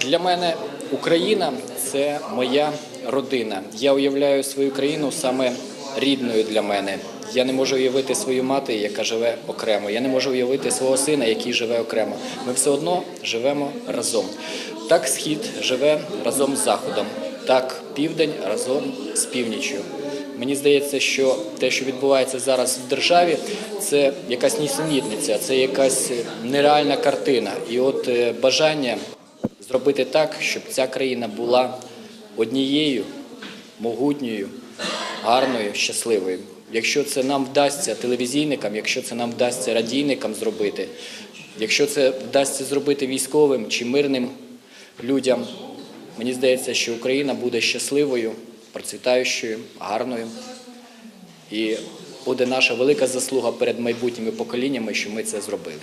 Для мене Україна це моя родина. Я уявляю свою країну саме рідною для мене. Я не можу уявити свою мати, яка живе окремо. Я не можу уявити свого сина, який живе окремо. Ми все одно живемо разом. Так схід живе разом з заходом, так південь разом з північчю. Мені здається, що те, що відбувається зараз в державі, це якась нісенітниця, це якась нереальна картина. І от е, бажання зробити так, щоб ця країна була однією, могутньою, гарною, щасливою. Якщо це нам вдасться телевізійникам, якщо це нам вдасться радійникам зробити, якщо це вдасться зробити військовим чи мирним людям, мені здається, що Україна буде щасливою, процвітаючою, гарною. І буде наша велика заслуга перед майбутніми поколіннями, що ми це зробили.